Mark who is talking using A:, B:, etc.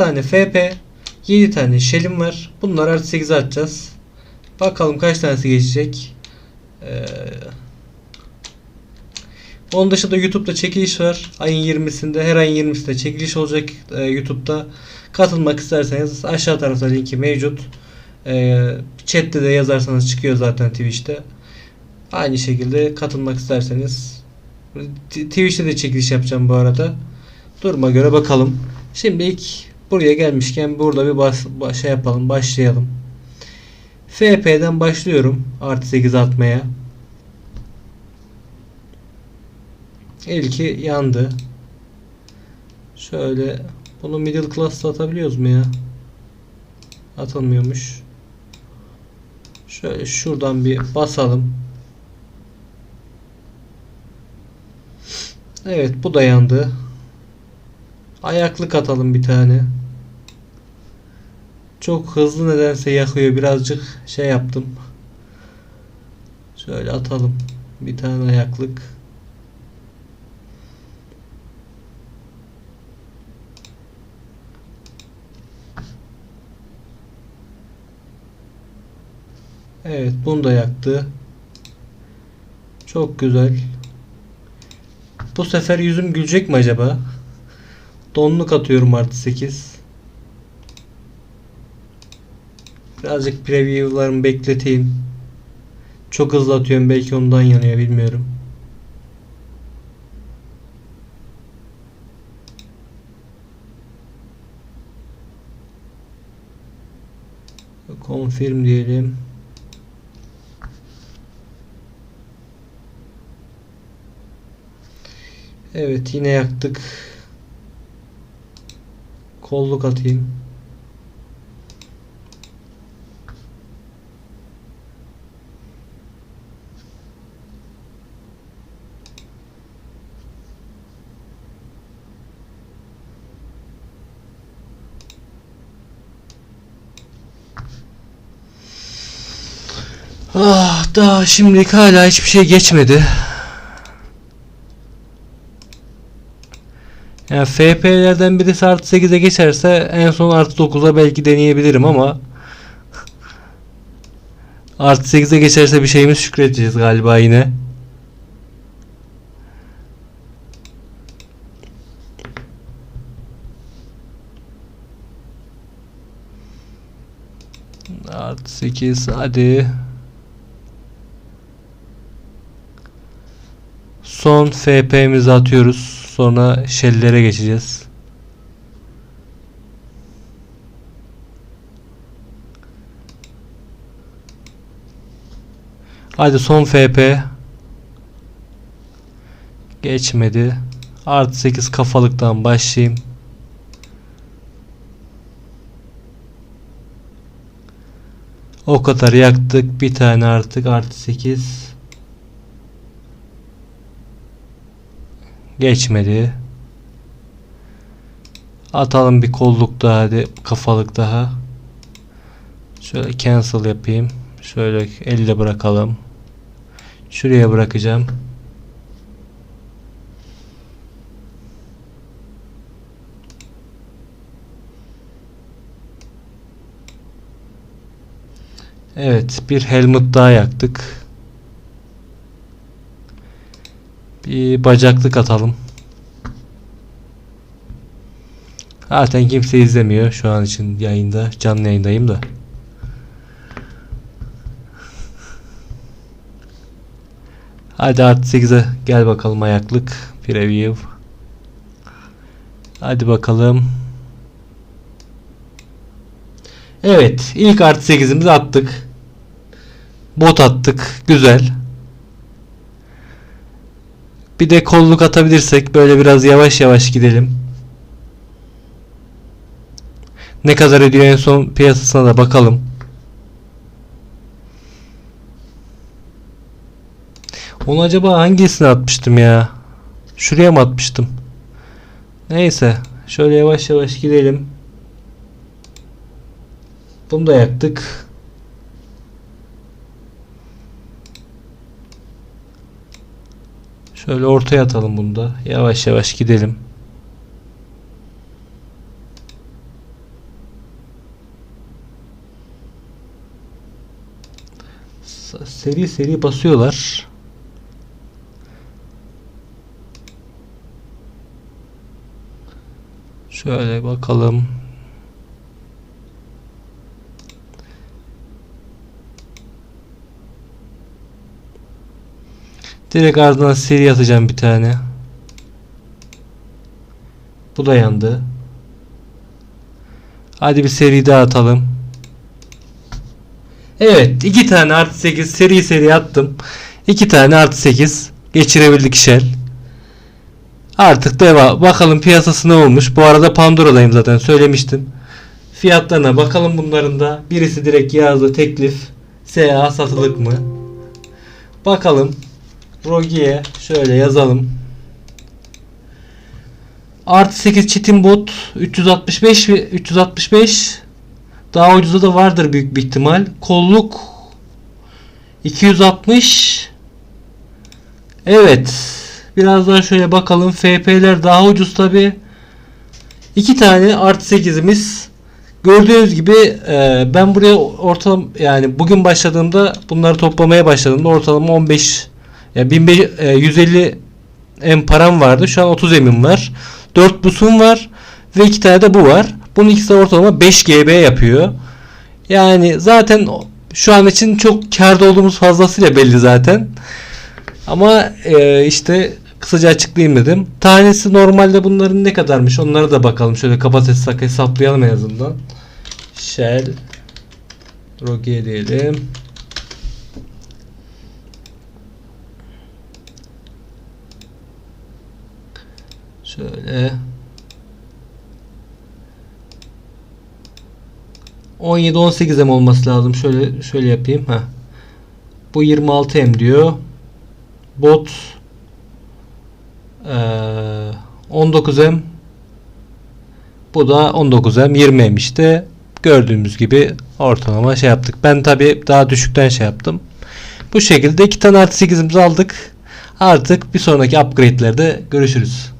A: tane FP, 7 tane Shell'im var. Bunlar artı 8 atacağız. Bakalım kaç tanesi geçecek. Ee, onun dışında YouTube'da çekiliş var. Ayın 20'sinde her ayın 20'sinde çekiliş olacak e, YouTube'da. Katılmak isterseniz aşağı tarafta linki mevcut. E, chat'te de yazarsanız çıkıyor zaten Twitch'te. Aynı şekilde katılmak isterseniz Twitch'te de çekiliş yapacağım bu arada. Duruma göre bakalım. Şimdi ilk buraya gelmişken burada bir bas, ba- şey yapalım, başlayalım. FP'den başlıyorum. Artı 8 atmaya. İlki yandı. Şöyle bunu middle class'ta atabiliyoruz mu ya? Atılmıyormuş. Şöyle şuradan bir basalım. Evet bu da yandı. Ayaklık atalım bir tane. Çok hızlı nedense yakıyor. Birazcık şey yaptım. Şöyle atalım. Bir tane ayaklık. Evet bunu da yaktı. Çok güzel. Bu sefer yüzüm gülecek mi acaba? Donluk atıyorum artı 8. Birazcık preview'larımı bekleteyim. Çok hızlı atıyorum belki ondan yanıyor bilmiyorum. Confirm diyelim. Evet yine yaktık. Kolluk atayım. Ah daha şimdilik hala hiçbir şey geçmedi. Yani FP'lerden birisi artı 8'e geçerse en son artı 9'a belki deneyebilirim ama artı 8'e geçerse bir şeyimiz şükredeceğiz galiba yine. Artı 8 hadi. Son FP'mizi atıyoruz. Sonra shell'lere geçeceğiz. Hadi son FP. Geçmedi. Artı 8 kafalıktan başlayayım. O kadar yaktık. Bir tane artık artı 8. Geçmedi. Atalım bir kolluk daha hadi kafalık daha. Şöyle cancel yapayım. Şöyle elle bırakalım. Şuraya bırakacağım. Evet, bir helmet daha yaktık. Bir bacaklık atalım. Zaten kimse izlemiyor şu an için yayında. Canlı yayındayım da. Hadi artı 8'e gel bakalım ayaklık. Preview. Hadi bakalım. Evet. ilk artı 8'imizi attık. Bot attık. Güzel. Bir de kolluk atabilirsek böyle biraz yavaş yavaş gidelim. Ne kadar ediyor en son piyasasına da bakalım. Onu acaba hangisine atmıştım ya? Şuraya mı atmıştım? Neyse. Şöyle yavaş yavaş gidelim. Bunu da yaktık. Şöyle ortaya atalım bunu da. Yavaş yavaş gidelim. Seri seri basıyorlar. Şöyle bakalım. Direkt ardından seri atacağım bir tane. Bu da yandı. Hadi bir seri daha atalım. Evet. iki tane artı 8 seri seri attım. iki tane artı 8 geçirebildik Shell. Artık devam. Bakalım piyasası ne olmuş. Bu arada Pandora'dayım zaten söylemiştim. Fiyatlarına bakalım bunların da. Birisi direkt yazdı teklif. SA satılık mı? Bakalım. Rogi'ye şöyle yazalım. Artı 8 çetin bot 365 ve 365 daha ucuza da vardır büyük bir ihtimal. Kolluk 260 Evet. Biraz daha şöyle bakalım. FP'ler daha ucuz tabi. İki tane artı 8'imiz. Gördüğünüz gibi e, ben buraya ortalama yani bugün başladığımda bunları toplamaya başladığımda ortalama 15 ya 1500, e, 150 em param vardı. Şu an 30 emim var. 4 busum var ve 2 tane de bu var. Bunun ikisi ortalama 5 GB yapıyor. Yani zaten şu an için çok karda olduğumuz fazlasıyla belli zaten. Ama e, işte kısaca açıklayayım dedim. Tanesi normalde bunların ne kadarmış onlara da bakalım. Şöyle kapasitesi hesaplayalım en azından. Shell Rogue diyelim. Şöyle 17 18 M olması lazım. Şöyle şöyle yapayım. Ha. Bu 26 M diyor. Bot ee, 19 M bu da 19 M 20 M işte gördüğümüz gibi ortalama şey yaptık. Ben tabi daha düşükten şey yaptım. Bu şekilde iki tane artı 8'imizi aldık. Artık bir sonraki upgrade'lerde görüşürüz.